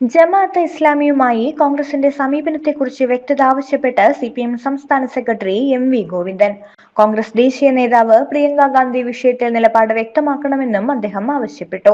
ജമാഅത്തെ ഇസ്ലാമിയുമായി കോൺഗ്രസിന്റെ സമീപനത്തെക്കുറിച്ച് വ്യക്തത ആവശ്യപ്പെട്ട് സി പി എം സംസ്ഥാന secretary M V Govindan. Congress ദേശീയ നേതാവ് പ്രിയങ്ക ഗാന്ധി വിഷയത്തിൽ നിലപാട് വ്യക്തമാക്കണമെന്നും അദ്ദേഹം ആവശ്യപ്പെട്ടു.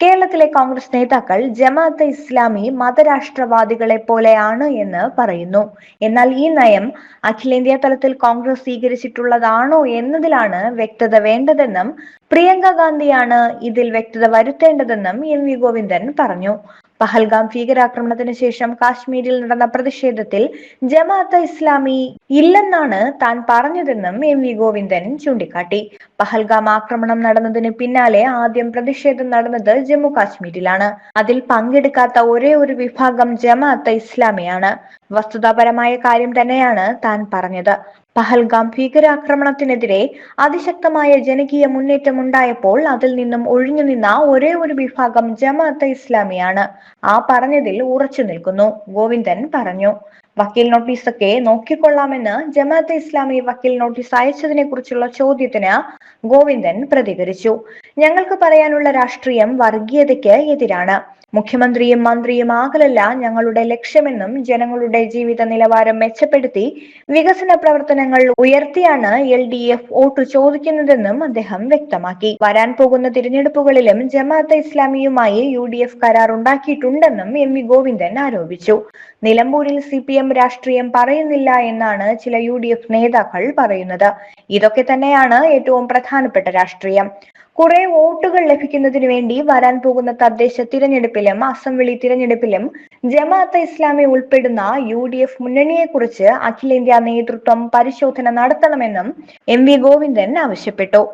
കേരളത്തിലെ കോൺഗ്രസ് നേതാക്കൾ ജമാഅത്ത് ഇസ്ലാമി മതരാഷ്ട്രവാദികളെ പോലെയാണ് എന്ന് പറയുന്നു. എന്നാൽ ഈ നയം അഖിലേന്ത്യാ തലത്തിൽ കോൺഗ്രസ് സ്വീകരിച്ചിട്ടുള്ളതാണോ എന്നതിലാണ് വ്യക്തത വേണ്ടതെന്നും പ്രിയങ്ക ഗാന്ധിയാണ് ഇതിൽ വ്യക്തത വരുത്തേണ്ടതെന്നും എം വി ഗോവിന്ദൻ പറഞ്ഞു. പഹൽഗാം ഭീകരാക്രമണത്തിന് ശേഷം കാശ്മീരിൽ നടന്ന പ്രതിഷേധത്തിൽ ജമാഅത്ത് ഇസ്ലാമി ഇല്ലെന്നാണ് താൻ പറഞ്ഞതെന്നും എം വി ഗോവിന്ദൻ ചൂണ്ടിക്കാട്ടി. പഹൽഗാം ആക്രമണം നടന്നതിന് പിന്നാലെ ആദ്യം പ്രതിഷേധം നടന്നത് ജമ്മു കാശ്മീരിലാണ് അതിൽ പങ്കെടുക്കാത്ത ഒരേ ഒരു വിഭാഗം ജമാഅത്ത് ഇസ്ലാമിയാണ്. വസ്തുതാപരമായ കാര്യം തന്നെയാണ് താൻ പറഞ്ഞത്. പഹൽഗാം ഭീകരാക്രമണത്തിനെതിരെ അതിശക്തമായ ജനകീയ മുന്നേറ്റം ഉണ്ടായപ്പോൾ അതിൽ നിന്നും ഒഴിഞ്ഞു നിന്ന ഒരേ ഒരു വിഭാഗം ജമാഅത്ത് ഇസ്ലാമിയാണ്. ആ പറഞ്ഞതിൽ ഉറച്ചു നിൽക്കുന്നു. ഗോവിന്ദൻ പറഞ്ഞു. വക്കീൽ നോട്ടീസൊക്കെ നോക്കിക്കൊള്ളാമെന്ന് ജമാഅത്തെ ഇസ്ലാമി വക്കീൽ നോട്ടീസ് അയച്ചതിനെ കുറിച്ചുള്ള ചോദ്യത്തിന് ഗോവിന്ദൻ പ്രതികരിച്ചു. ഞങ്ങൾക്ക് പറയാനുള്ള രാഷ്ട്രീയം വർഗീയതയ്ക്ക് എതിരാണ്. മുഖ്യമന്ത്രിയും മന്ത്രിയും ആകലല്ല ഞങ്ങളുടെ ലക്ഷ്യമെന്നും ജനങ്ങളുടെ ജീവിത നിലവാരം മെച്ചപ്പെടുത്തി വികസന പ്രവർത്തനങ്ങൾ ഉയർത്തിയാണ് എൽ ഡി എഫ് വോട്ട് ചോദിക്കുന്നതെന്നും അദ്ദേഹം വ്യക്തമാക്കി. വരാൻ പോകുന്ന തിരഞ്ഞെടുപ്പുകളിലും ജമാഅത്തെ ഇസ്ലാമിയുമായി യു ഡി എഫ് കരാർ ഉണ്ടാക്കിയിട്ടുണ്ടെന്നും എം വി ഗോവിന്ദൻ ആരോപിച്ചു. നിലമ്പൂരിൽ സി പി എം രാഷ്ട്രീയം പറയുന്നില്ല എന്നാണ് ചില യു ഡി എഫ് നേതാക്കൾ പറയുന്നത്. ഇതൊക്കെ തന്നെയാണ് ഏറ്റവും പ്രധാനപ്പെട്ട രാഷ്ട്രീയം. കുറെ വോട്ടുകൾ ലഭിക്കുന്നതിന് വേണ്ടി വരാൻ പോകുന്ന തദ്ദേശ തിരഞ്ഞെടുപ്പിലും അസംബ്ലി തിരഞ്ഞെടുപ്പിലും ജമാഅത്ത് ഇസ്ലാമി ഉൾപ്പെടുന്ന യു ഡി എഫ് മുന്നണിയെക്കുറിച്ച് അഖിലേന്ത്യാ നേതൃത്വം പരിശോധന നടത്തണമെന്നും എം വി ഗോവിന്ദൻ ആവശ്യപ്പെട്ടു.